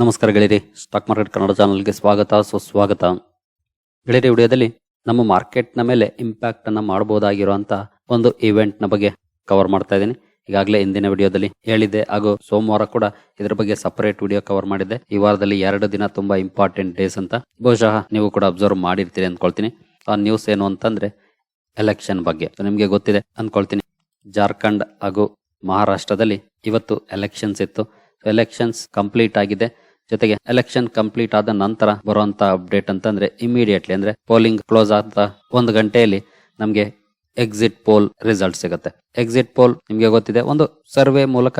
ನಮಸ್ಕಾರ ಗೆಳೆಯರಿ stock market Kannada ಚಾನಲ್ಗೆ ಸ್ವಾಗತ, ಸುಸ್ವಾಗತ. ಗೆಳೆಯರಿ, ವಿಡಿಯೋದಲ್ಲಿ ನಮ್ಮ ಮಾರ್ಕೆಟ್ನ ಮೇಲೆ ಇಂಪ್ಯಾಕ್ಟ್ ಅನ್ನ ಒಂದು ಈವೆಂಟ್ನ ನ ಬಗ್ಗೆ ಕವರ್ ಮಾಡ್ತಾ ಇದ್ದೀನಿ. ಈಗಾಗಲೇ ಇಂದಿನ ವಿಡಿಯೋದಲ್ಲಿ ಹೇಳಿದ್ದೆ, ಹಾಗೂ ಸೋಮವಾರ ಕೂಡ ಇದರ ಬಗ್ಗೆ ಸಪರೇಟ್ ವಿಡಿಯೋ ಕವರ್ ಮಾಡಿದ್ದೆ. ಈ ವಾರದಲ್ಲಿ ಎರಡು ದಿನ ತುಂಬಾ ಇಂಪಾರ್ಟೆಂಟ್ ಡೇಸ್ ಅಂತ. ಬಹುಶಃ ನೀವು ಕೂಡ ಅಬ್ಸರ್ವ್ ಮಾಡಿರ್ತೀರಿ ಅಂದ್ಕೊಳ್ತೀನಿ. ಆ ನ್ಯೂಸ್ ಏನು ಅಂತಂದ್ರೆ ಎಲೆಕ್ಷನ್ ಬಗ್ಗೆ. ನಿಮ್ಗೆ ಗೊತ್ತಿದೆ ಅಂದ್ಕೊಳ್ತೀನಿ. ಜಾರ್ಖಂಡ್ ಹಾಗೂ ಮಹಾರಾಷ್ಟ್ರದಲ್ಲಿ ಇವತ್ತು ಎಲೆಕ್ಷನ್ಸ್ ಇತ್ತು. ಎಲೆಕ್ಷನ್ಸ್ ಕಂಪ್ಲೀಟ್ ಆಗಿದೆ. ಜೊತೆಗೆ ಎಲೆಕ್ಷನ್ ಕಂಪ್ಲೀಟ್ ಆದ ನಂತರ ಬರುವಂತ ಅಪ್ಡೇಟ್ ಅಂತಂದ್ರೆ ಇಮಿಡಿಯೇಟ್ಲಿ ಅಂದ್ರೆ ಪೋಲಿಂಗ್ ಕ್ಲೋಸ್ ಆದ ಒಂದು ಗಂಟೆಯಲ್ಲಿ ನಮಗೆ ಎಕ್ಸಿಟ್ ಪೋಲ್ ರಿಸಲ್ಟ್ ಸಿಗುತ್ತೆ. ಎಕ್ಸಿಟ್ ಪೋಲ್ ನಿಮ್ಗೆ ಗೊತ್ತಿದೆ, ಒಂದು ಸರ್ವೆ ಮೂಲಕ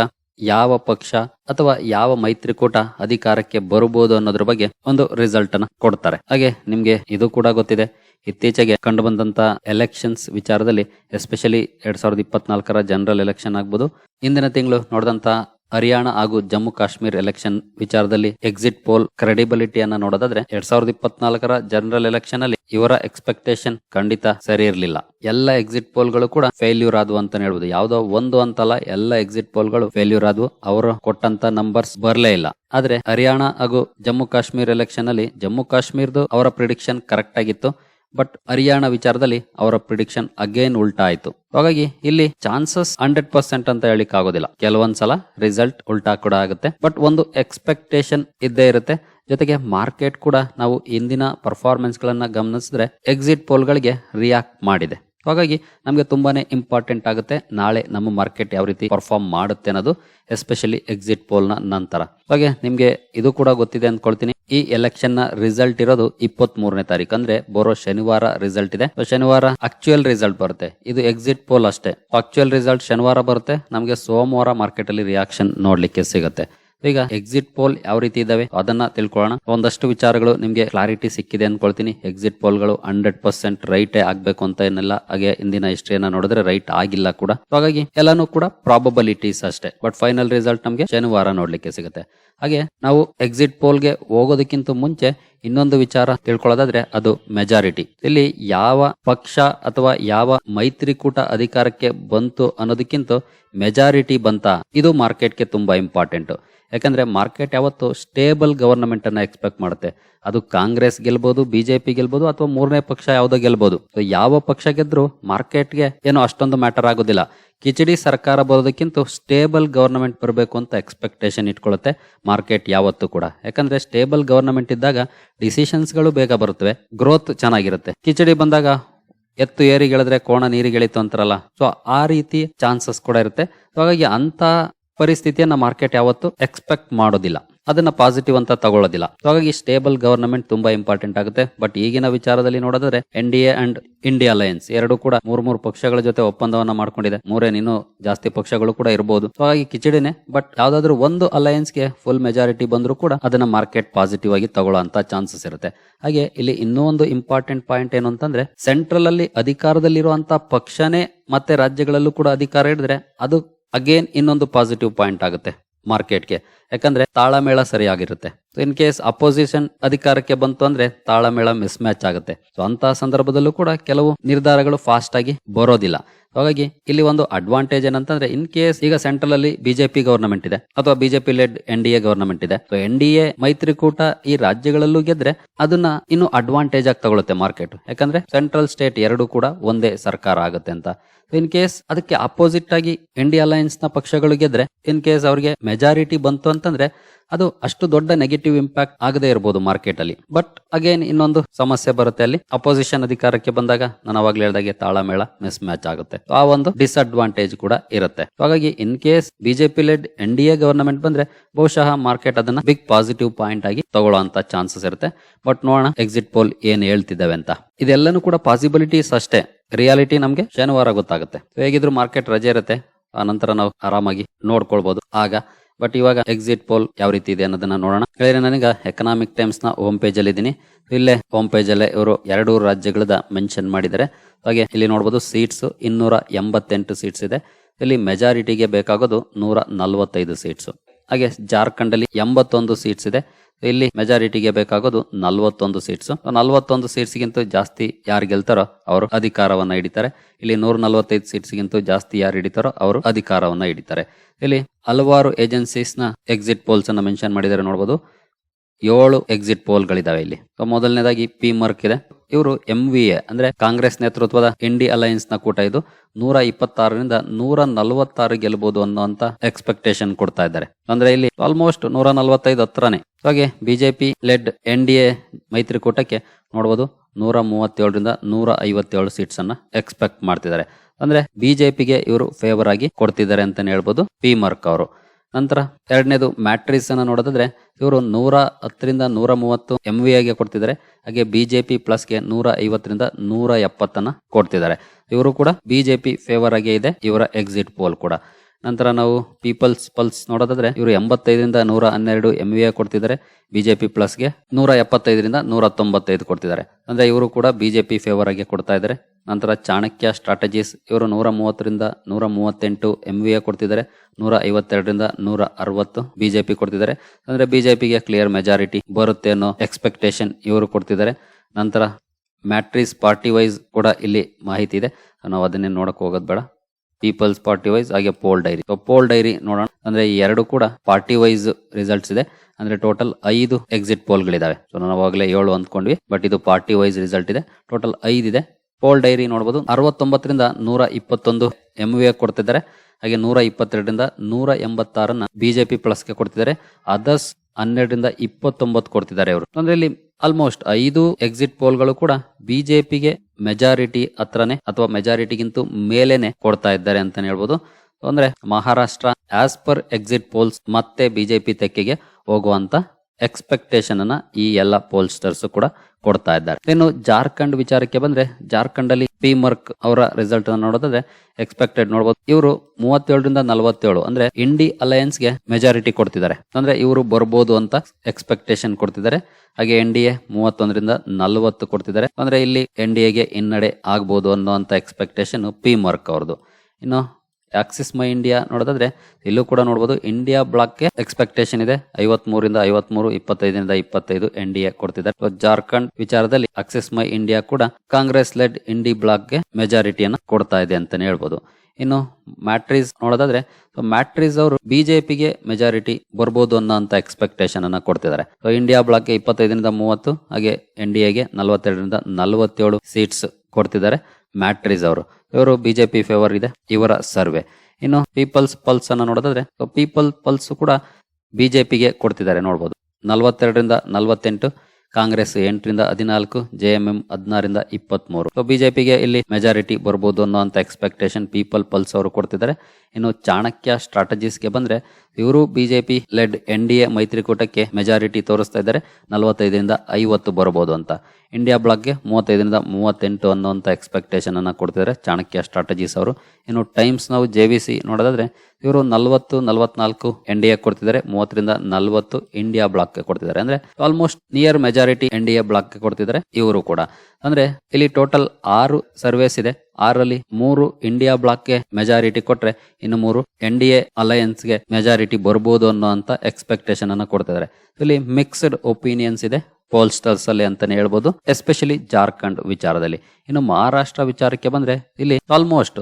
ಯಾವ ಪಕ್ಷ ಅಥವಾ ಯಾವ ಮೈತ್ರಿಕೂಟ ಅಧಿಕಾರಕ್ಕೆ ಬರಬಹುದು ಅನ್ನೋದ್ರ ಬಗ್ಗೆ ಒಂದು ರಿಸಲ್ಟ್ ಅನ್ನ ಕೊಡ್ತಾರೆ. ಹಾಗೆ ನಿಮ್ಗೆ ಇದು ಕೂಡ ಗೊತ್ತಿದೆ, ಇತ್ತೀಚೆಗೆ ಕಂಡು ಬಂದಂತ ಎಲೆಕ್ಷನ್ಸ್ ವಿಚಾರದಲ್ಲಿ ಎಸ್ಪೆಷಲಿ ಎರಡ್ ಸಾವಿರದ ಇಪ್ಪತ್ನಾಲ್ಕರ ಜನರಲ್ ಎಲೆಕ್ಷನ್ ಆಗ್ಬೋದು. ಇಂದಿನ ತಿಂಗಳು ನೋಡಿದಂತ ಹರಿಯಾಣ ಹಾಗೂ ಜಮ್ಮು ಕಾಶ್ಮೀರ್ ಎಲೆಕ್ಷನ್ ವಿಚಾರದಲ್ಲಿ ಎಕ್ಸಿಟ್ ಪೋಲ್ ಕ್ರೆಡಿಬಿಲಿಟಿಯನ್ನು ನೋಡೋದಾದ್ರೆ ಎರಡ್ ಸಾವಿರದ ಇಪ್ಪತ್ನಾಲ್ಕರ ಜನರಲ್ ಎಲೆಕ್ಷನ್ ಅಲ್ಲಿ ಇವರ ಎಕ್ಸ್ಪೆಕ್ಟೇಷನ್ ಖಂಡಿತ ಸರಿ ಇರಲಿಲ್ಲ. ಎಲ್ಲ ಎಕ್ಸಿಟ್ ಪೋಲ್ಗಳು ಕೂಡ ಫೇಲ್ಯೂರ್ ಆದವು ಅಂತ ಹೇಳ್ಬೋದು. ಯಾವುದೋ ಒಂದು ಅಂತಲ್ಲ ಎಲ್ಲ ಎಕ್ಸಿಟ್ ಪೋಲ್ಗಳು ಫೇಲ್ಯೂರ್ ಆದವು. ಅವರು ಕೊಟ್ಟಂತ ನಂಬರ್ಸ್ ಬರಲೇ ಇಲ್ಲ. ಆದ್ರೆ ಹರಿಯಾಣ ಹಾಗೂ ಜಮ್ಮು ಕಾಶ್ಮೀರ್ ಎಲೆಕ್ಷನ್ ಅಲ್ಲಿ ಜಮ್ಮು ಕಾಶ್ಮೀರ್ದು ಅವರ ಪ್ರಿಡಿಕ್ಷನ್ ಕರೆಕ್ಟ್ ಆಗಿತ್ತು. ಬಟ್ ಹರಿಯಾಣ ವಿಚಾರದಲ್ಲಿ ಅವರ ಪ್ರಿಡಿಕ್ಷನ್ ಅಗೇನ್ ಉಲ್ಟಾ ಆಯ್ತು ಹಾಗಾಗಿ ಇಲ್ಲಿ ಚಾನ್ಸಸ್ ಹಂಡ್ರೆಡ್ ಪರ್ಸೆಂಟ್ ಅಂತ ಹೇಳಿಕ್ ಆಗೋದಿಲ್ಲ ಕೆಲವೊಂದ್ಸಲ ರಿಸಲ್ಟ್ ಉಲ್ಟಾ ಕೂಡ ಆಗುತ್ತೆ. ಬಟ್ ಒಂದು ಎಕ್ಸ್ಪೆಕ್ಟೇಷನ್ ಇದ್ದೇ ಇರುತ್ತೆ. ಜೊತೆಗೆ ಮಾರ್ಕೆಟ್ ಕೂಡ ನಾವು ಇಂದಿನ ಪರ್ಫಾರ್ಮೆನ್ಸ್ ಗಳನ್ನ ಗಮನಿಸಿದ್ರೆ ಎಕ್ಸಿಟ್ ಪೋಲ್ ಗಳಿಗೆ ರಿಯಾಕ್ಟ್ ಮಾಡಿದೆ. ಹಾಗಾಗಿ ನಮಗೆ ತುಂಬಾನೇ ಇಂಪಾರ್ಟೆಂಟ್ ಆಗುತ್ತೆ ನಾಳೆ ನಮ್ಮ ಮಾರ್ಕೆಟ್ ಯಾವ ರೀತಿ ಪರ್ಫಾರ್ಮ್ ಮಾಡುತ್ತೆ ಅನ್ನೋದು ಎಸ್ಪೆಷಲಿ ಎಕ್ಸಿಟ್ ಪೋಲ್ನ ನಂತರ. ಹಾಗೆ ನಿಮ್ಗೆ ಇದು ಕೂಡ ಗೊತ್ತಿದೆ ಅನ್ಕೊಳ್ತೀನಿ ಈ ಎಲೆಕ್ಷನ್ನ ರಿಸಲ್ಟ್ ಇರೋದು ಇಪ್ಪತ್ತ್ ಮೂರನೇ ತಾರೀಕು. ಅಂದ್ರೆ ಬರೋ ಶನಿವಾರ ರಿಸಲ್ಟ್ ಇದೆ. ಶನಿವಾರ ಆಕ್ಚುಯಲ್ ರಿಸಲ್ಟ್ ಬರುತ್ತೆ. ಇದು ಎಕ್ಸಿಟ್ ಪೋಲ್ ಅಷ್ಟೇ. ಆಕ್ಚುಯಲ್ ರಿಸಲ್ಟ್ ಶನಿವಾರ ಬರುತ್ತೆ. ನಮಗೆ ಸೋಮವಾರ ಮಾರ್ಕೆಟ್ ಅಲ್ಲಿ ರಿಯಾಕ್ಷನ್ ನೋಡ್ಲಿಕ್ಕೆ ಸಿಗುತ್ತೆ. ಈಗ ಎಕ್ಸಿಟ್ ಪೋಲ್ ಯಾವ ರೀತಿ ಇದಾವೆ? ಅದನ್ನ ತಿಳ್ಕೊಳ್ಳೋಣ. ಒಂದಷ್ಟು ವಿಚಾರಗಳು ನಿಮ್ಗೆ ಕ್ಲಾರಿಟಿ ಸಿಕ್ಕಿದೆ ಅನ್ಕೊಳ್ತೀನಿ. ಎಕ್ಸಿಟ್ ಪೋಲ್ಗಳು ಹಂಡ್ರೆಡ್ ಪರ್ಸೆಂಟ್ ರೈಟ್ ಆಗ್ಬೇಕು ಅಂತ ಏನಿಲ್ಲ. ಹಾಗೆ ಇಂದಿನ ಹಿಸ್ಟ್ರಿಯನ್ನ ನೋಡಿದ್ರೆ ರೈಟ್ ಆಗಿಲ್ಲ ಕೂಡ. ಹಾಗಾಗಿ ಎಲ್ಲಾನು ಕೂಡ ಪ್ರಾಬಬಿಲಿಟೀಸ್ ಅಷ್ಟೇ. ಬಟ್ ಫೈನಲ್ ರಿಸಲ್ಟ್ ನಮ್ಗೆ ಶನಿವಾರ ನೋಡ್ಲಿಕ್ಕೆ ಸಿಗುತ್ತೆ. ಹಾಗೆ ನಾವು ಎಕ್ಸಿಟ್ ಪೋಲ್ಗೆ ಹೋಗೋದಕ್ಕಿಂತ ಮುಂಚೆ ಇನ್ನೊಂದು ವಿಚಾರ ತಿಳ್ಕೊಳ್ಳೋದಾದ್ರೆ ಅದು ಮೆಜಾರಿಟಿ ಇಲ್ಲಿ ಯಾವ ಪಕ್ಷ ಅಥವಾ ಯಾವ ಮೈತ್ರಿಕೂಟ ಅಧಿಕಾರಕ್ಕೆ ಬಂತು ಅನ್ನೋದಕ್ಕಿಂತ ಮೆಜಾರಿಟಿ ಬಂತ, ಇದು ಮಾರ್ಕೆಟ್ಗೆ ತುಂಬಾ ಇಂಪಾರ್ಟೆಂಟ್ ಯಾಕಂದ್ರೆ ಮಾರ್ಕೆಟ್ ಯಾವತ್ತು ಸ್ಟೇಬಲ್ ಗವರ್ನಮೆಂಟ್ ಅನ್ನ ಎಕ್ಸ್ಪೆಕ್ಟ್ ಮಾಡುತ್ತೆ. ಅದು ಕಾಂಗ್ರೆಸ್ ಗೆಲ್ಬಹುದು ಬಿಜೆಪಿ ಗೆಲ್ಬಹುದು ಅಥವಾ ಮೂರನೇ ಪಕ್ಷ ಯಾವುದೋ ಗೆಲ್ಬಹುದು ಯಾವ ಪಕ್ಷ ಗೆದ್ರು ಮಾರ್ಕೆಟ್ಗೆ ಏನು ಅಷ್ಟೊಂದು ಮ್ಯಾಟರ್ ಆಗೋದಿಲ್ಲ. ಕಿಚಡಿ ಸರ್ಕಾರ ಬರೋದಕ್ಕಿಂತ ಸ್ಟೇಬಲ್ ಗವರ್ನಮೆಂಟ್ ಬರಬೇಕು ಅಂತ ಎಕ್ಸ್ಪೆಕ್ಟೇಷನ್ ಇಟ್ಕೊಳ್ಳುತ್ತೆ ಮಾರ್ಕೆಟ್ ಯಾವತ್ತೂ ಕೂಡ. ಯಾಕಂದ್ರೆ ಸ್ಟೇಬಲ್ ಗವರ್ನಮೆಂಟ್ ಇದ್ದಾಗ ಡಿಸಿಷನ್ಸ್ಗಳು ಬೇಗ ಬರುತ್ತವೆ ಗ್ರೋತ್ ಚೆನ್ನಾಗಿರುತ್ತೆ. ಕಿಚಡಿ ಬಂದಾಗ ಎತ್ತು ಏರಿಗೆಳೆದ್ರೆ ಕೋಣ ನೀರಿಗೆಳಿತು ಅಂತಾರಲ್ಲ ಸೊ ಆ ರೀತಿ ಚಾನ್ಸಸ್ ಕೂಡ ಇರುತ್ತೆ. ಹಾಗಾಗಿ ಅಂತ ಪರಿಸ್ಥಿತಿಯನ್ನ ಮಾರ್ಕೆಟ್ ಯಾವತ್ತು ಎಕ್ಸ್ಪೆಕ್ಟ್ ಮಾಡೋದಿಲ್ಲ. ಅದನ್ನ ಪಾಸಿಟಿವ್ ಅಂತ ತಗೊಳ್ಳೋದಿಲ್ಲ. ಹಾಗಾಗಿ ಸ್ಟೇಬಲ್ ಗವರ್ನಮೆಂಟ್ ತುಂಬಾ ಇಂಪಾರ್ಟೆಂಟ್ ಆಗುತ್ತೆ. ಬಟ್ ಈಗಿನ ವಿಚಾರದಲ್ಲಿ ನೋಡಿದ್ರೆ N D A and India alliance ಎರಡು ಕೂಡ ಮೂರ್ ಮೂರು ಪಕ್ಷಗಳ ಜೊತೆ ಒಪ್ಪಂದವನ್ನ ಮಾಡ್ಕೊಂಡಿದೆ. ಮೂರೇನ್ ಇನ್ನೂ ಜಾಸ್ತಿ ಪಕ್ಷಗಳು ಕೂಡ ಇರಬಹುದು ಹಾಗಾಗಿ ಕಿಚಡಿನೇ ಬಟ್ ಯಾವ್ದಾದ್ರು ಒಂದು ಅಲಯನ್ಸ್ಗೆ ಫುಲ್ ಮೆಜಾರಿಟಿ ಬಂದ್ರು ಕೂಡ ಅದನ್ನ ಮಾರ್ಕೆಟ್ ಪಾಸಿಟಿವ್ ಆಗಿ ತಗೊಳ್ಳೋ ಚಾನ್ಸಸ್ ಇರುತ್ತೆ. ಹಾಗೆ ಇಲ್ಲಿ ಇನ್ನೂ ಒಂದು ಇಂಪಾರ್ಟೆಂಟ್ ಪಾಯಿಂಟ್ ಏನು ಅಂತಂದ್ರೆ ಸೆಂಟ್ರಲ್ ಅಲ್ಲಿ ಅಧಿಕಾರದಲ್ಲಿರುವಂತ ಪಕ್ಷನೇ ಮತ್ತೆ ರಾಜ್ಯಗಳಲ್ಲೂ ಕೂಡ ಅಧಿಕಾರ ಹಿಡಿದ್ರೆ ಅದು ಅಗೇನ್ ಇನ್ನೊಂದು ಪಾಸಿಟಿವ್ ಪಾಯಿಂಟ್ ಆಗುತ್ತೆ ಮಾರ್ಕೆಟ್ಗೆ ಯಾಕಂದ್ರೆ ತಾಳಮೇಳ ಸರಿಯಾಗಿರುತ್ತೆ. ಇನ್ ಕೇಸ್ ಅಪೋಸಿಷನ್ ಅಧಿಕಾರಕ್ಕೆ ಬಂತು ಅಂದ್ರೆ ತಾಳಮೇಳ ಮಿಸ್ ಮ್ಯಾಚ್ ಆಗುತ್ತೆ. ಸೊ ಅಂತ ಸಂದರ್ಭದಲ್ಲೂ ಕೂಡ ಕೆಲವು ನಿರ್ಧಾರಗಳು ಫಾಸ್ಟ್ ಆಗಿ ಬರೋದಿಲ್ಲ. ಹಾಗಾಗಿ ಇಲ್ಲಿ ಒಂದು ಅಡ್ವಾಂಟೇಜ್ ಏನಂತಂದ್ರೆ ಇನ್ ಕೇಸ್ ಈಗ ಸೆಂಟ್ರಲ್ ಅಲ್ಲಿ ಬಿಜೆಪಿ ಗವರ್ನಮೆಂಟ್ ಇದೆ ಅಥವಾ BJP led N D A government ಇದೆ. ಸೊ ಎನ್ ಡಿ ಎ ಮೈತ್ರಿಕೂಟ ಈ ರಾಜ್ಯಗಳಲ್ಲೂ ಗೆದ್ರೆ ಅದನ್ನ ಇನ್ನು ಅಡ್ವಾಂಟೇಜ್ ಆಗಿ ತಗೊಳುತ್ತೆ ಮಾರ್ಕೆಟ್ ಯಾಕಂದ್ರೆ ಸೆಂಟ್ರಲ್ ಸ್ಟೇಟ್ ಎರಡು ಕೂಡ ಒಂದೇ ಸರ್ಕಾರ ಆಗುತ್ತೆ ಅಂತ. ಇನ್ ಕೇಸ್ ಅದಕ್ಕೆ ಅಪೋಸಿಟ್ ಆಗಿ ಇಂಡಿಯಾ ಅಲಯನ್ಸ್ನ ಪಕ್ಷಗಳು ಗೆದ್ರೆ ಇನ್ ಕೇಸ್ ಅವ್ರಿಗೆ ಮೆಜಾರಿಟಿ ಬಂತು ಅಂತಂದ್ರೆ ಅದು ಅಷ್ಟು ದೊಡ್ಡ ನೆಗೆಟಿವ್ ಇಂಪ್ಯಾಕ್ಟ್ ಆಗದೆ ಇರಬಹುದು ಮಾರ್ಕೆಟ್ ಅಲ್ಲಿ. ಬಟ್ ಅಗೇನ್ ಇನ್ನೊಂದು ಸಮಸ್ಯೆ ಬರುತ್ತೆ ಅಲ್ಲಿ. ಅಪೋಸಿಷನ್ ಅಧಿಕಾರಕ್ಕೆ ಬಂದಾಗ ನಾನು ಅವಾಗ್ಲೇ ಹೇಳಿದಾಗೆ ತಾಳಮೇಳ ಮಿಸ್ ಮ್ಯಾಚ್ ಆಗುತ್ತೆ ಆ ಒಂದು ಡಿಸ್ಅಡ್ವಾಂಟೇಜ್ ಕೂಡ ಇರುತ್ತೆ. ಹಾಗಾಗಿ in case BJP led N D A government ಬಂದ್ರೆ ಬಹುಶಃ ಮಾರ್ಕೆಟ್ ಅದನ್ನ ಬಿಗ್ ಪಾಸಿಟಿವ್ ಪಾಯಿಂಟ್ ಆಗಿ ತಗೊಳ್ಳೋಂತ ಚಾನ್ಸಸ್ ಇರುತ್ತೆ. ಬಟ್ ನೋಡೋಣ ಎಕ್ಸಿಟ್ ಪೋಲ್ ಏನ್ ಹೇಳ್ತಿದ್ದಾವೆ ಅಂತ. ಇದೆಲ್ಲನೂ ಕೂಡ ಪಾಸಿಬಿಲಿಟೀಸ್ ಅಷ್ಟೇ. ರಿಯಾಲಿಟಿ ನಮ್ಗೆ ಶನಿವಾರ ಗೊತ್ತಾಗುತ್ತೆ. ಹೇಗಿದ್ರು ಮಾರ್ಕೆಟ್ ರಜೆ ಇರುತ್ತೆ. ಆ ನಂತರ ನಾವು ಆರಾಮಾಗಿ ನೋಡ್ಕೊಳ್ಬಹುದು ಆಗ ಬಟ್ ಇವಾಗ ಎಕ್ಸಿಟ್ ಪೋಲ್ ಯಾವ ರೀತಿ ಇದೆ ಅನ್ನೋದನ್ನ ನೋಡೋಣ. ಹೇಳಿದ್ರೆ ನನಗೆ ಎಕನಾಮಿಕ್ ಟೈಮ್ಸ್ನ ಹೋಮ್ ಪೇಜ್ ಅಲ್ಲಿ ಇದೀನಿ ಇಲ್ಲೇ ಹೋಮ್ ಪೇಜ್ ಅಲ್ಲೇ ಇವರು ಎರಡು ರಾಜ್ಯಗಳದ ಮೆನ್ಷನ್ ಮಾಡಿದ್ದಾರೆ. ಹಾಗೆ ಇಲ್ಲಿ ನೋಡಬಹುದು ಸೀಟ್ಸ್ ಇನ್ನೂರ ಎಂಬತ್ತೆಂಟು ಸೀಟ್ಸ್ ಇದೆ. ಇಲ್ಲಿ ಮೆಜಾರಿಟಿಗೆ ಬೇಕಾಗೋದು ನೂರ ನಲವತ್ತೈದು ಸೀಟ್ಸ್ ಹಾಗೆ ಜಾರ್ಖಂಡ್ ಅಲ್ಲಿ ಎಂಬತ್ತೊಂದು ಸೀಟ್ಸ್ ಇದೆ. ಇಲ್ಲಿ ಮೆಜಾರಿಟಿಗೆ ಬೇಕಾಗೋದು ನಲ್ವತ್ತೊಂದು ಸೀಟ್ಸ್ ನಲ್ವತ್ತೊಂದು ಸೀಟ್ಸ್ ಗಿಂತ ಜಾಸ್ತಿ ಯಾರು ಗೆಲ್ತಾರೋ ಅವರು ಅಧಿಕಾರವನ್ನ ಹಿಡಿತಾರೆ. ಇಲ್ಲಿ ನೂರ ನಲವತ್ತೈದು ಸೀಟ್ಸ್ ಗಿಂತ ಜಾಸ್ತಿ ಯಾರು ಹಿಡಿತಾರೋ ಅವರು ಅಧಿಕಾರವನ್ನ ಹಿಡಿತಾರೆ. ಇಲ್ಲಿ ಹಲವಾರು ಏಜೆನ್ಸೀಸ್ನ ಎಕ್ಸಿಟ್ ಪೋಲ್ಸ್ ಅನ್ನ ಮೆನ್ಷನ್ ಮಾಡಿದರೆ ನೋಡಬಹುದು ಏಳು ಎಕ್ಸಿಟ್ ಪೋಲ್ ಗಳಿದಾವೆ ಇಲ್ಲಿ. ಮೊದಲನೇದಾಗಿ ಪಿ ಮಾರ್ಕ್ ಇದೆ. ಇವರು ಎಂ ವಿ ಎ ಅಂದ್ರೆ ಕಾಂಗ್ರೆಸ್ ನೇತೃತ್ವದ ಇಂಡಿ ಅಲಯನ್ಸ್ನ ಕೂಟ ಇದು. ನೂರ ಇಪ್ಪತ್ತಾರರಿಂದ ನೂರ ನಲವತ್ತಾರು ಗೆಲ್ಬಹುದು ಅನ್ನುವಂತ ಎಕ್ಸ್ಪೆಕ್ಟೇಷನ್ ಕೊಡ್ತಾ ಇದ್ದಾರೆ. ಅಂದ್ರೆ ಇಲ್ಲಿ ಆಲ್ಮೋಸ್ಟ್ ನೂರ ನಲವತ್ತೈದು ಹತ್ರನೇ. ಹಾಗೆ BJP led N D A ಮೈತ್ರಿಕೂಟಕ್ಕೆ ನೋಡಬಹುದು ನೂರ ಮೂವತ್ತೇಳರಿಂದ ನೂರ ಐವತ್ತೇಳು ಸೀಟ್ಸ್ ಅನ್ನ ಎಕ್ಸ್ಪೆಕ್ಟ್ ಮಾಡ್ತಿದ್ದಾರೆ. ಅಂದ್ರೆ ಬಿಜೆಪಿಗೆ ಇವರು ಫೇವರ್ ಆಗಿ ಕೊಡ್ತಿದ್ದಾರೆ ಅಂತಾನೆ ಹೇಳ್ಬೋದು ಪಿ ಮಾರ್ಕ್ ಅವರು. ನಂತರ ಎರಡನೇದು ಮ್ಯಾಟ್ರಿಸ್ ಅನ್ನು ನೋಡೋದಾದ್ರೆ, ಇವರು ನೂರ ಹತ್ತರಿಂದ ನೂರ ಮೂವತ್ತು ಎಂ ವಿ ಐಗೆ ಕೊಡ್ತಿದ್ದಾರೆ. ಹಾಗೆ ಬಿಜೆಪಿ ಪ್ಲಸ್ಗೆ ನೂರ ಐವತ್ತರಿಂದ ನೂರ ಎಪ್ಪತ್ತನ್ನ ಕೊಡ್ತಿದ್ದಾರೆ. ಇವರು ಕೂಡ ಬಿಜೆಪಿ ಫೇವರ್ ಆಗಿ ಇದೆ. ಇವರ ಎಕ್ಸಿಟ್ ಪೋಲ್ ಕೂಡ. ನಂತರ ನಾವು ಪೀಪಲ್ಸ್ ಪಲ್ಸ್ ನೋಡೋದಾದ್ರೆ ಇವರು ಎಂಬತ್ತೈದರಿಂದ ನೂರ ಹನ್ನೆರಡು ಎಂ ವಿ ಕೊಡ್ತಿದ್ದಾರೆ. ಬಿಜೆಪಿ ಪ್ಲಸ್ಗೆ ನೂರ ಎಪ್ಪತ್ತೈದರಿಂದ ನೂರ ತೊಂಬತ್ತೈದು ಕೊಡ್ತಿದ್ದಾರೆ. ಅಂದ್ರೆ ಇವರು ಕೂಡ ಬಿಜೆಪಿ ಫೇವರ್ ಆಗಿ ಕೊಡ್ತಾ ಇದ್ದಾರೆ. ನಂತರ ಚಾಣಕ್ಯ ಸ್ಟ್ರಾಟಜೀಸ್ ಇವರು ನೂರ ಮೂವತ್ತರಿಂದ ನೂರ ಮೂವತ್ತೆಂಟು ಎಂ ವಿ ಕೊಡ್ತಿದ್ದಾರೆ. ನೂರ ಐವತ್ತೆರಡರಿಂದ ನೂರ ಅರವತ್ತು ಬಿಜೆಪಿ ಕೊಡ್ತಿದ್ದಾರೆ. ಅಂದ್ರೆ ಬಿಜೆಪಿಗೆ ಕ್ಲಿಯರ್ ಮೆಜಾರಿಟಿ ಬರುತ್ತೆ ಅನ್ನೋ ಎಕ್ಸ್ಪೆಕ್ಟೇಷನ್ ಇವರು ಕೊಡ್ತಿದ್ದಾರೆ. ನಂತರ ಮ್ಯಾಟ್ರಿಸ್ ಪಾರ್ಟಿ ವೈಸ್ ಕೂಡ ಇಲ್ಲಿ ಮಾಹಿತಿ ಇದೆ. ನಾವು ಅದನ್ನೇ ನೋಡಕ್ ಹೋಗೋದು ಬೇಡ. ಪೀಪಲ್ಸ್ ಪಾರ್ಟಿ ವೈಸ್ ಹಾಗೆ ಪೋಲ್ ಡೈರಿ ಪೋಲ್ ಡೈರಿ ನೋಡೋಣ. ಅಂದ್ರೆ ಎರಡು ಕೂಡ ಪಾರ್ಟಿ ವೈಸ್ ರಿಸಲ್ಟ್ಸ್ ಇದೆ. ಅಂದ್ರೆ ಟೋಟಲ್ ಐದು ಎಕ್ಸಿಟ್ ಪೋಲ್ಗಳಿದಾವೆ ಸೊ ನಾವು ಆಗಲೇ ಏಳು ಅಂದ್ಕೊಂಡ್ವಿ ಬಟ್ ಇದು ಪಾರ್ಟಿ ವೈಸ್ ರಿಸಲ್ಟ್ ಇದೆ. ಟೋಟಲ್ ಐದು ಇದೆ. ಪೋಲ್ ಡೈರಿ ನೋಡಬಹುದು ಅರವತ್ತೊಂಬತ್ತರಿಂದ ನೂರ ಇಪ್ಪತ್ತೊಂದು ಎಂ ವಿ ಕೊಡ್ತಿದ್ದಾರೆ. ಹಾಗೆ ನೂರ ಇಪ್ಪತ್ತೆರಡರಿಂದ ನೂರ ಎಂಬತ್ತಾರನ್ನ ಬಿಜೆಪಿ ಪ್ಲಸ್ಗೆ ಕೊಡ್ತಿದ್ದಾರೆ. ಅದರ್ಸ್ ಹನ್ನೆರಡರಿಂದ ಇಪ್ಪತ್ತೊಂಬತ್ತು ಕೊಡ್ತಿದ್ದಾರೆ ಅವರು ಅಂದ್ರೆ ಇಲ್ಲಿ ಆಲ್ಮೋಸ್ಟ್ ಐದು ಎಕ್ಸಿಟ್ ಪೋಲ್ಗಳು ಕೂಡ ಬಿಜೆಪಿಗೆ ಮೆಜಾರಿಟಿ ಹತ್ರನೇ ಅಥವಾ ಮೆಜಾರಿಟಿಗಿಂತ ಮೇಲೇನೆ ಕೊಡ್ತಾ ಇದ್ದಾರೆ ಅಂತಾನೆ ಹೇಳ್ಬೋದು. ಅಂದ್ರೆ Maharashtra as per exit polls ಮತ್ತೆ ಬಿಜೆಪಿ ತೆಕ್ಕೆಗೆ ಹೋಗುವಂತ ಎಕ್ಸ್ಪೆಕ್ಟೇಷನ್ ಅನ್ನ ಈ ಎಲ್ಲ ಪೋಲ್ಸ್ಟರ್ಸ್ ಕೂಡ ಕೊಡ್ತಾ ಇದ್ದಾರೆ. ಇನ್ನು ಜಾರ್ಖಂಡ್ ವಿಚಾರಕ್ಕೆ ಬಂದ್ರೆ ಜಾರ್ಖಂಡ್ ಅಲ್ಲಿ ಪಿ ಮರ್ಕ್ ಅವರ ರಿಸಲ್ಟ್ ಅನ್ನ ನೋಡೋದಾದ್ರೆ ಎಕ್ಸ್ಪೆಕ್ಟೆಡ್ ನೋಡಬಹುದು ಇವರು ಮೂವತ್ತೇಳರಿಂದ ನಲವತ್ತೇಳು ಅಂದ್ರೆ ಇಂಡಿ ಅಲಯನ್ಸ್ಗೆ ಮೆಜಾರಿಟಿ ಕೊಡ್ತಿದ್ದಾರೆ. ಅಂದ್ರೆ ಇವರು ಬರ್ಬೋದು ಅಂತ ಎಕ್ಸ್ಪೆಕ್ಟೇಷನ್ ಕೊಡ್ತಿದ್ದಾರೆ. ಹಾಗೆ ಎನ್ ಡಿ ಎ ಮೂವತ್ತೊಂದರಿಂದ ನಲವತ್ತು ಕೊಡ್ತಿದ್ದಾರೆ. ಅಂದ್ರೆ ಇಲ್ಲಿ ಎನ್ ಡಿ ಎಗೆ ಹಿನ್ನಡೆ ಆಗ್ಬೋದು ಅನ್ನೋಂತ ಎಕ್ಸ್ಪೆಕ್ಟೇಷನ್ ಪಿ ಮಾರ್ಕ್ ಅವ್ರದ್ದು. ಇನ್ನು ಆಕ್ಸಿಸ್ ಮೈ ಇಂಡಿಯಾ ನೋಡೋದಾದ್ರೆ, ಇಲ್ಲೂ ಕೂಡ ನೋಡಬಹುದು ಇಂಡಿಯಾ ಬ್ಲಾಕ್ಗೆ ಎಕ್ಸ್ಪೆಕ್ಟೇಷನ್ ಇದೆ. ಐವತ್ಮೂರಿಂದ ಐವತ್ಮೂರು, ಇಪ್ಪತ್ತೈದರಿಂದ ಇಪ್ಪತ್ತೈದು ಎನ್ ಡಿ ಎ ಕೊಡ್ತಿದ್ದಾರೆ. ಜಾರ್ಖಂಡ್ ವಿಚಾರದಲ್ಲಿ ಆಕ್ಸಿಸ್ ಮೈ ಇಂಡಿಯಾ ಕೂಡ ಕಾಂಗ್ರೆಸ್ ಲೆಡ್ ಇಂಡಿ ಬ್ಲಾಕ್ಗೆ ಮೆಜಾರಿಟಿಯನ್ನ ಕೊಡ್ತಾ ಇದೆ ಅಂತಾನೆ ಹೇಳ್ಬೋದು. ಇನ್ನು ಮ್ಯಾಟ್ರೀಸ್ ನೋಡೋದಾದ್ರೆ ಮ್ಯಾಟ್ರೀಸ್ ಅವರು ಬಿಜೆಪಿಗೆ ಮೆಜಾರಿಟಿ ಬರ್ಬೋದು ಅನ್ನೋ ಅಂತ ಎಕ್ಸ್ಪೆಕ್ಟೇಷನ್ ಅನ್ನ ಕೊಡ್ತಿದ್ದಾರೆ. ಇಂಡಿಯಾ ಬ್ಲಾಕ್ಗೆ ಇಪ್ಪತ್ತೈದರಿಂದ ಮೂವತ್ತು, ಹಾಗೆ ಎನ್ ಡಿ ಎಗೆ ನಲವತ್ತೆರಡರಿಂದ ನಲವತ್ತೇಳು ಸೀಟ್ಸ್ ಕೊಡ್ತಿದ್ದಾರೆ. ಮ್ಯಾಟ್ರಿಸ್ ಅವರು. ಇವರು ಬಿಜೆಪಿ ಫೇವರ್ ಇದೆ. ಇವರ ಸರ್ವೆ. ಇನ್ನು ಪೀಪಲ್ಸ್ ಪಲ್ಸ್ ಅನ್ನ ನೋಡೋದಾದ್ರೆ ಪೀಪಲ್ ಪಲ್ಸ್ ಕೂಡ ಬಿಜೆಪಿಗೆ ಕೊಡ್ತಿದ್ದಾರೆ ನೋಡಬಹುದು ನಲವತ್ತೆರಡರಿಂದ ನಲವತ್ತೆಂಟು, ಕಾಂಗ್ರೆಸ್ ಎಂಟರಿಂದ ಹದಿನಾಲ್ಕು ಜೆ ಎಂ ಎಂ ಹದಿನಾರಿಂದ ಇಪ್ಪತ್ಮೂರು. ಸೊ ಬಿಜೆಪಿಗೆ ಇಲ್ಲಿ ಮೆಜಾರಿಟಿ ಬರ್ಬೋದು ಅನ್ನೋಂಥ ಎಕ್ಸ್ಪೆಕ್ಟೇಷನ್ ಪೀಪಲ್ ಪಲ್ಸ್ ಅವರು ಕೊಡ್ತಿದ್ದಾರೆ. ಇನ್ನು ಚಾಣಕ್ಯ ಸ್ಟ್ರಾಟಜೀಸ್ಗೆ ಬಂದರೆ ಇವರು BJP led N D A ಮೈತ್ರಿಕೂಟಕ್ಕೆ majority ತೋರಿಸ್ತಾ ಇದ್ದಾರೆ. ನಲವತ್ತೈದರಿಂದ ಐವತ್ತು ಬರಬಹುದು ಅಂತ. ಇಂಡಿಯಾ ಬ್ಲಾಕ್ಗೆ ಮೂವತ್ತೈದರಿಂದ ಮೂವತ್ತೆಂಟು ಅನ್ನುವಂಥ ಎಕ್ಸ್ಪೆಕ್ಟೇಷನ್ ಅನ್ನ ಕೊಡ್ತಿದ್ದಾರೆ ಚಾಣಕ್ಯ ಸ್ಟ್ರಾಟಜೀಸ್ ಅವರು. ಇನ್ನು ಟೈಮ್ಸ್ ನಾವು ಜೆ ವಿ ಸಿ ನೋಡೋದಾದ್ರೆ ಇವರು ನಲವತ್ತು, ನಲವತ್ನಾಲ್ಕು ಎನ್ ಡಿ ಎ ಕೊಡ್ತಿದ್ದಾರೆ. ಮೂವತ್ತರಿಂದ ನಲವತ್ತು ಇಂಡಿಯಾ ಬ್ಲಾಕ್ಗೆ ಕೊಡ್ತಿದ್ದಾರೆ. ಅಂದ್ರೆ almost near majority N D A ಬ್ಲಾಕ್ಗೆ ಕೊಡ್ತಿದ್ದಾರೆ ಇವರು ಕೂಡ. ಅಂದ್ರೆ ಇಲ್ಲಿ ಟೋಟಲ್ ಆರು ಸರ್ವೇಸ್ ಇದೆ. ಆರಲ್ಲಿ ಮೂರು ಇಂಡಿಯಾ ಬ್ಲಾಕ್ಗೆ ಮೆಜಾರಿಟಿ ಕೊಟ್ರೆ ಇನ್ನು ಮೂರು ಎನ್ ಡಿ ಎ ಅಲಯನ್ಸ್ಗೆ ಮೆಜಾರಿಟಿ ಬರ್ಬೋದು ಅನ್ನೋ ಎಕ್ಸ್ಪೆಕ್ಟೇಷನ್ ಅನ್ನ ಕೊಡ್ತಿದ್ದಾರೆ ಇಲ್ಲಿ ಮಿಕ್ಸ್ಡ್ ಒಪಿನಿಯನ್ಸ್ ಇದೆ ಪೋಲ್ಸ್ಟರ್ಸ್ ಅಲ್ಲಿ ಅಂತಾನೆ ಹೇಳ್ಬೋದು ಎಸ್ಪೆಷಲಿ ಜಾರ್ಖಂಡ್ ವಿಚಾರದಲ್ಲಿ. ಇನ್ನು ಮಹಾರಾಷ್ಟ್ರ ವಿಚಾರಕ್ಕೆ ಬಂದ್ರೆ ಇಲ್ಲಿ ಆಲ್ಮೋಸ್ಟ್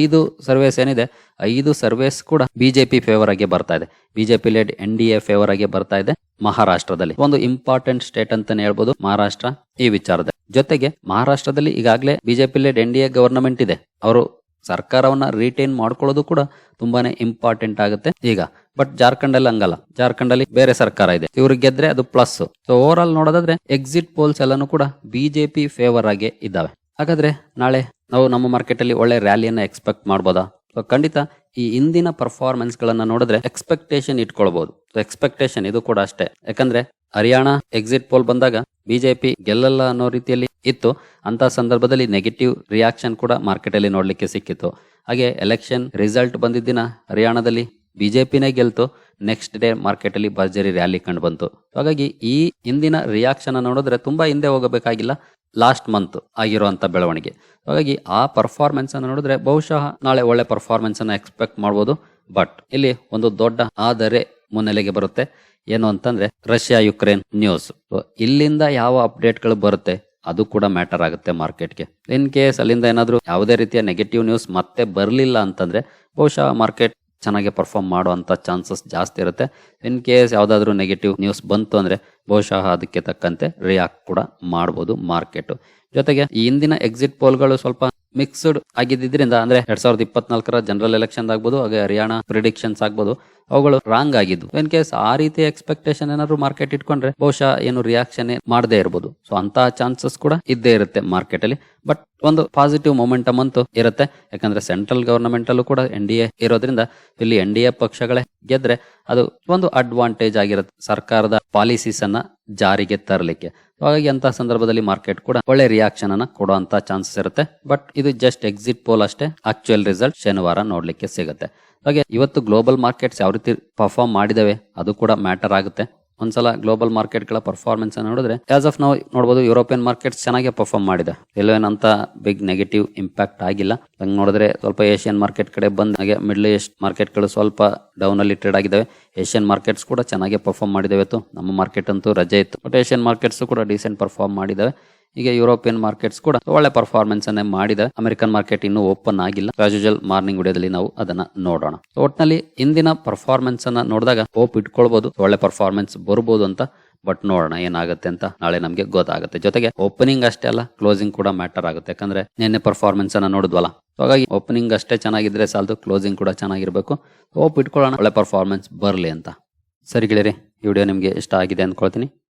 ಐದು ಸರ್ವೇಸ್ ಏನಿದೆ, ಐದು ಸರ್ವೇಸ್ ಕೂಡ ಬಿಜೆಪಿ ಫೇವರ್ ಆಗಿ ಬರ್ತಾ ಇದೆ. BJP led N D A favour ಆಗಿ ಬರ್ತಾ ಇದೆ ಮಹಾರಾಷ್ಟ್ರದಲ್ಲಿ. ಒಂದು ಇಂಪಾರ್ಟೆಂಟ್ ಸ್ಟೇಟ್ ಅಂತಾನೆ ಹೇಳ್ಬೋದು ಮಹಾರಾಷ್ಟ್ರ ಈ ವಿಚಾರದಲ್ಲಿ. ಜೊತೆಗೆ ಮಹಾರಾಷ್ಟ್ರದಲ್ಲಿ ಈಗಾಗಲೇ BJP led N D A government ಇದೆ. ಅವರು ಸರ್ಕಾರವನ್ನ ರಿಟೈನ್ ಮಾಡ್ಕೊಳ್ಳೋದು ಕೂಡ ತುಂಬಾನೇ ಇಂಪಾರ್ಟೆಂಟ್ ಆಗುತ್ತೆ ಈಗ. ಬಟ್ ಜಾರ್ಖಂಡ್ ಅಲ್ಲಿ ಹಂಗಲ್ಲ. ಜಾರ್ಖಂಡ್ ಅಲ್ಲಿ ಬೇರೆ ಸರ್ಕಾರ ಇದೆ. ಇವ್ರಿಗೆ ಗೆದ್ರೆ ಅದು ಪ್ಲಸ್ ಸೊ ಓವರ್ ಆಲ್ ನೋಡೋದಾದ್ರೆ ಎಕ್ಸಿಟ್ ಪೋಲ್ಸ್ ಎಲ್ಲಾನು ಕೂಡ ಬಿಜೆಪಿ ಫೇವರ್ ಆಗಿ ಇದ್ದಾವೆ. ಹಾಗಾದ್ರೆ ನಾಳೆ ನಾವು ನಮ್ಮ ಮಾರ್ಕೆಟ್ ಅಲ್ಲಿ ಒಳ್ಳೆ ರ್ಯಾಲಿಯನ್ನ ಎಕ್ಸ್ಪೆಕ್ಟ್ ಮಾಡಬಹುದಾ ಸೊ ಖಂಡಿತ ಈ ಇಂದಿನ ಪರ್ಫಾರ್ಮೆನ್ಸ್ ಗಳನ್ನ ನೋಡಿದ್ರೆ ಎಕ್ಸ್ಪೆಕ್ಟೇಷನ್ ಇಟ್ಕೊಳ್ಬಹುದು ಎಕ್ಸ್ಪೆಕ್ಟೇಷನ್ ಇದು ಕೂಡ ಅಷ್ಟೇ. ಯಾಕಂದ್ರೆ ಹರಿಯಾಣ ಎಕ್ಸಿಟ್ ಪೋಲ್ ಬಂದಾಗ ಬಿಜೆಪಿ ಗೆಲ್ಲಲ್ಲ ಅನ್ನೋ ರೀತಿಯಲ್ಲಿ ಇತ್ತು. ಅಂತ ಸಂದರ್ಭದಲ್ಲಿ ನೆಗೆಟಿವ್ ರಿಯಾಕ್ಷನ್ ಕೂಡ ಮಾರ್ಕೆಟ್ ಅಲ್ಲಿ ನೋಡ್ಲಿಕ್ಕೆ ಸಿಕ್ಕಿತ್ತು. ಹಾಗೆ ಎಲೆಕ್ಷನ್ ರಿಸಲ್ಟ್ ಬಂದಿದ್ದ ದಿನ ಹರಿಯಾಣದಲ್ಲಿ ಬಿಜೆಪಿನೇ ಗೆಲ್ತು. ನೆಕ್ಸ್ಟ್ ಡೇ ಮಾರ್ಕೆಟ್ ಅಲ್ಲಿ ಭರ್ಜರಿ ರ್ಯಾಲಿ ಕಂಡು ಬಂತು. ಹಾಗಾಗಿ ಈ ಹಿಂದಿನ ರಿಯಾಕ್ಷನ್ ನೋಡಿದ್ರೆ ತುಂಬಾ ಹಿಂದೆ ಹೋಗಬೇಕಾಗಿಲ್ಲ. ಲಾಸ್ಟ್ ಮಂತ್ ಆಗಿರುವಂತ ಬೆಳವಣಿಗೆ. ಹಾಗಾಗಿ ಆ ಪರ್ಫಾರ್ಮೆನ್ಸ್ ಅನ್ನು ನೋಡಿದ್ರೆ ಬಹುಶಃ ನಾಳೆ ಒಳ್ಳೆ ಪರ್ಫಾರ್ಮೆನ್ಸ್ ಅನ್ನು ಎಕ್ಸ್ಪೆಕ್ಟ್ ಮಾಡಬಹುದು ಬಟ್ ಇಲ್ಲಿ ಒಂದು ದೊಡ್ಡ ಆದರೆ ಮುನ್ನೆಲೆಗೆ ಬರುತ್ತೆ. ಏನು ಅಂತಂದ್ರೆ ರಷ್ಯಾ ಯುಕ್ರೇನ್ ನ್ಯೂಸ್ ಇಲ್ಲಿಂದ ಯಾವ ಅಪ್ಡೇಟ್ಗಳು ಬರುತ್ತೆ, ಅದು ಕೂಡ ಮ್ಯಾಟರ್ ಆಗುತ್ತೆ ಮಾರ್ಕೆಟ್ಗೆ ಇನ್ ಕೇಸ್ ಅಲ್ಲಿಂದ ಏನಾದರೂ ಯಾವುದೇ ರೀತಿಯ ನೆಗೆಟಿವ್ ನ್ಯೂಸ್ ಮತ್ತೆ ಬರಲಿಲ್ಲ ಅಂತಂದ್ರೆ, ಬಹುಶಃ ಮಾರ್ಕೆಟ್ ಚೆನ್ನಾಗಿ ಪರ್ಫಾರ್ಮ್ ಮಾಡುವಂತ ಚಾನ್ಸಸ್ ಜಾಸ್ತಿ ಇರುತ್ತೆ. ಇನ್ ಕೇಸ್ ಯಾವುದಾದ್ರೂ ನೆಗೆಟಿವ್ ನ್ಯೂಸ್ ಬಂತು ಅಂದ್ರೆ ಬಹುಶಃ ಅದಕ್ಕೆ ತಕ್ಕಂತೆ ರಿಯಾಕ್ಟ್ ಕೂಡ ಮಾಡಬಹುದು ಮಾರ್ಕೆಟ್ ಜೊತೆಗೆ ಈ ಹಿಂದಿನ ಎಕ್ಸಿಟ್ ಪೋಲ್ಗಳು ಸ್ವಲ್ಪ ಮಿಕ್ಸ್ಡ್ ಆಗಿದ್ದರಿಂದ ಅಂದ್ರೆ ಎರಡ್ ಸಾವಿರದ ಇಪ್ಪತ್ನಾಲ್ಕರ ಜನರಲ್ ಎಲೆಕ್ಷನ್ ಆಗ್ಬೋದು, ಹಾಗೆ ಹರಿಯಾಣ ಪ್ರಿಡಿಕ್ಷನ್ಸ್ ಆಗ್ಬೋದು, ಅವುಗಳು ರಾಂಗ್ ಆಗಿದ್ದು ಇನ್ ಕೇಸ್ ಆ ರೀತಿ ಎಕ್ಸ್ಪೆಕ್ಟೇಷನ್ ಏನಾದ್ರು ಮಾರ್ಕೆಟ್ ಇಟ್ಕೊಂಡ್ರೆ ಬಹುಶಃ ಏನು ರಿಯಾಕ್ಷನ್ ಮಾಡದೇ ಇರಬಹುದು ಸೊ ಅಂತ ಚಾನ್ಸಸ್ ಕೂಡ ಇದ್ದೇ ಇರುತ್ತೆ ಮಾರ್ಕೆಟ್ ಅಲ್ಲಿ. ಬಟ್ ಒಂದು ಪಾಸಿಟಿವ್ ಮೊಮೆಂಟಮ್ ಅಂತೂ ಇರುತ್ತೆ. ಯಾಕಂದ್ರೆ ಸೆಂಟ್ರಲ್ ಗವರ್ನಮೆಂಟ್ ಅಲ್ಲೂ ಕೂಡ ಎನ್ ಡಿ ಎ ಇರೋದ್ರಿಂದ ಇಲ್ಲಿ ಎನ್ ಡಿ ಎ ಪಕ್ಷಗಳೇ ಗೆದ್ರೆ ಅದು ಒಂದು ಅಡ್ವಾಂಟೇಜ್ ಆಗಿರುತ್ತೆ ಸರ್ಕಾರದ ಪಾಲಿಸೀಸ್ ಅನ್ನ ಜಾರಿಗೆ ತರಲಿಕ್ಕೆ. ಹಾಗಾಗಿ ಅಂತ ಸಂದರ್ಭದಲ್ಲಿ ಮಾರ್ಕೆಟ್ ಕೂಡ ಒಳ್ಳೆ ರಿಯಾಕ್ಷನ್ ಅನ್ನ ಕೊಡುವಂತ ಚಾನ್ಸಸ್ ಇರುತ್ತೆ. ಬಟ್ ಇದು ಜಸ್ಟ್ ಎಕ್ಸಿಟ್ ಪೋಲ್ ಅಷ್ಟೇ ಆಕ್ಚುಯಲ್ ರಿಸಲ್ಟ್ ಶನಿವಾರ ನೋಡ್ಲಿಕ್ಕೆ ಸಿಗುತ್ತೆ. ಹಾಗೆ ಇವತ್ತು ಗ್ಲೋಬಲ್ ಮಾರ್ಕೆಟ್ಸ್ ಯಾವ ರೀತಿ ಪರ್ಫಾರ್ಮ್ ಮಾಡಿದವೆ, ಅದು ಕೂಡ ಮ್ಯಾಟರ್ ಆಗುತ್ತೆ. ಒಂದ್ಸಲ ಗ್ಲೋಬಲ್ ಮಾರ್ಕೆಟ್ಗಳ ಪರ್ಫಾರ್ಮೆನ್ಸ್ ನೋಡಿದ್ರೆ ಆಸ್ ಆಫ್ ನಾವು ನೋಡಬಹುದು ಯುರೋಪಿಯನ್ ಮಾರ್ಕೆಟ್ಸ್ ಚೆನ್ನಾಗಿ ಪರ್ಫಾರ್ಮ್ ಮಾಡಿದೆ. ಎಲ್ಲೇನಂತ ಬಿಗ್ ನೆಗೆಟಿವ್ ಇಂಪ್ಯಾಕ್ಟ್ ಆಗಿಲ್ಲ. ಹಂಗ್ ನೋಡಿದ್ರೆ ಸ್ವಲ್ಪ ಏಷ್ಯನ್ ಮಾರ್ಕೆಟ್ ಕಡೆ ಬಂದ ಹಾಗೆ ಮಿಡ್ಲ್ ಈಸ್ಟ್ ಮಾರ್ಕೆಟ್ಗಳು ಸ್ವಲ್ಪ ಡೌನ್ ಅಲ್ಲಿ ಟ್ರೇಡ್ ಆಗಿದ್ದಾವೆ. ಏಷ್ಯನ್ ಮಾರ್ಕೆಟ್ಸ್ ಕೂಡ ಚೆನ್ನಾಗಿ ಪರ್ಫಾರ್ಮ್ ಮಾಡಿದಾವೆ ನಮ್ಮ ಮಾರ್ಕೆಟ್ ಅಂತೂ ರಜೆ ಇತ್ತು. ಬಟ್ ಏಷ್ಯನ್ ಮಾರ್ಕೆಟ್ಸ್ ಕೂಡ ಡಿಸೆಂಟ್ ಪರ್ಫಾರ್ಮ್ ಮಾಡಿದಾವೆ ಈಗ ಯುರೋಪಿಯನ್ ಮಾರ್ಕೆಟ್ಸ್ ಕೂಡ ಒಳ್ಳೆ ಪರ್ಫಾರ್ಮೆನ್ಸ್ ಅನ್ನೇ ಮಾಡಿದೆ. ಅಮೆರಿಕನ್ ಮಾರ್ಕೆಟ್ ಇನ್ನೂ ಓಪನ್ ಆಗಿಲ್ಲ. ಯೂಶಲ್ ಮಾರ್ನಿಂಗ್ ವಿಡಿಯೋದಲ್ಲಿ ನಾವು ಅದನ್ನ ನೋಡೋಣ. ಒಟ್ನಲ್ಲಿ ಇಂದಿನ ಪರ್ಫಾರ್ಮೆನ್ಸ್ ಅನ್ನ ನೋಡಿದಾಗ ಹೋಪ್ ಇಟ್ಕೊಳ್ಬಹುದು ಒಳ್ಳೆ ಪರ್ಫಾರ್ಮೆನ್ಸ್ ಬರಬಹುದು ಅಂತ ಬಟ್ ನೋಡೋಣ ಏನಾಗುತ್ತೆ ಅಂತ ನಾಳೆ ನಮಗೆ ಗೊತ್ತಾಗುತ್ತೆ. ಜೊತೆಗೆ ಓಪನಿಂಗ್ ಅಷ್ಟೇ ಅಲ್ಲ ಕ್ಲೋಸಿಂಗ್ ಕೂಡ ಮ್ಯಾಟರ್ ಆಗುತ್ತೆ. ಯಾಕಂದ್ರೆ ನಿನ್ನೆ ಪರ್ಫಾರ್ಮೆನ್ಸ್ ಅನ್ನ ನೋಡಿದ್ವಲ್ಲ. ಹಾಗಾಗಿ ಓಪನಿಂಗ್ ಅಷ್ಟೇ ಚೆನ್ನಾಗಿದ್ರೆ ಸಾಲದು ಕ್ಲೋಸಿಂಗ್ ಕೂಡ ಚೆನ್ನಾಗಿರ್ಬೇಕು. ಹೋಪ್ ಇಟ್ಕೊಳ್ಳೋಣ, ಒಳ್ಳೆ ಪರ್ಫಾರ್ಮೆನ್ಸ್ ಬರಲಿ ಅಂತ. ಸರಿ ಗೆಳೆಯರಿ, ಈ ವಿಡಿಯೋ ನಿಮಗೆ ಇಷ್ಟ ಆಗಿದೆ ಅಂದ್ಕೊಳ್ತೀನಿ.